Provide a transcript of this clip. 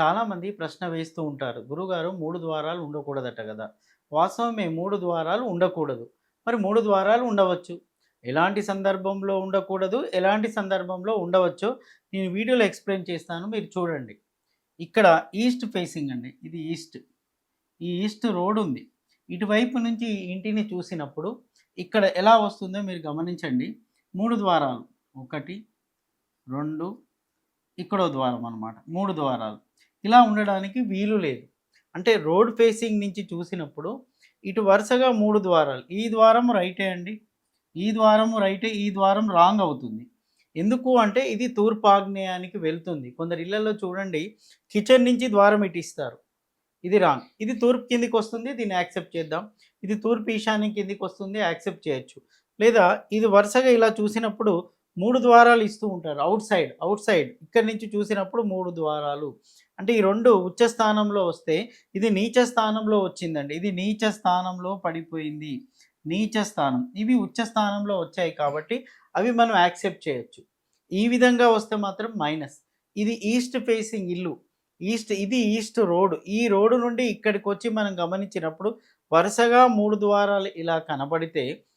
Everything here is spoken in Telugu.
చాలామంది ప్రశ్న వేస్తూ ఉంటారు. గురుగారు మూడు ద్వారాలు ఉండకూడదట కదా. వాస్తవమే మూడు ద్వారాలు ఉండకూడదు. మరి మూడు ద్వారాలు ఉండవచ్చు. ఎలాంటి సందర్భంలో ఉండకూడదు? ఎలాంటి సందర్భంలో ఉండవచ్చో నేను వీడియోలో ఎక్స్ప్లెయిన్ చేస్తాను. మీరు చూడండి. ఇక్కడ ఈస్ట్ ఫేసింగ్ అండి. ఇది ఈస్ట్. ఈ ఈస్ట్ రోడ్ ఉంది. ఇటువైపు నుంచి ఇంటిని చూసినప్పుడు ఇక్కడ ఎలా వస్తుందో మీరు గమనించండి. మూడు ద్వారాలు. ఒకటి రెండు ఇక్కడో ద్వారం అన్నమాట. మూడు ద్వారాలు. ఇలా ఉండడానికి వీలు లేదు. అంటే రోడ్ ఫేసింగ్ నుంచి చూసినప్పుడు ఇటు వరుసగా మూడు ద్వారాలు ఈ ద్వారం రైటే అండి ఈ ద్వారం రైటే ఈ ద్వారం రాంగ్ అవుతుంది. ఎందుకు అంటే ఇది తూర్పు ఆగ్నేయానికి వెళ్తుంది. కొందరు ఇళ్ళలో చూడండి కిచెన్ నుంచి ద్వారం ఇటిస్తారు ఇది రాంగ్. ఇది తూర్పు కిందికి వస్తుంది దీన్ని యాక్సెప్ట్ చేద్దాం. ఇది తూర్పు ఈశాన్యం కిందికి వస్తుంది యాక్సెప్ట్ చేయొచ్చు. లేదా ఇది వరుసగా ఇలా చూసినప్పుడు మూడు ద్వారాలు ఇస్తూ ఉంటారు అవుట్ సైడ్ అవుట్ సైడ్. ఇక్కడి నుంచి చూసినప్పుడు మూడు ద్వారాలు. అంటే ఈ రెండు ఉచ్చ స్థానంలో వస్తే ఇది నీచ స్థానంలో వచ్చిందండి. ఇది నీచ స్థానంలో పడిపోయింది. నీచ స్థానం. ఇవి ఉచ్చ స్థానంలో వచ్చాయి కాబట్టి అవి మనం యాక్సెప్ట్ చేయొచ్చు. ఈ విధంగా వస్తే మాత్రం మైనస్. ఇది ఈస్ట్ ఫేసింగ్ ఇల్లు. ఈస్ట్ ఇది ఈస్ట్ రోడ్. ఈ రోడ్డు నుండి ఇక్కడికి వచ్చి మనం గమనించినప్పుడు వరుసగా మూడు ద్వారాలు ఇలా కనబడితే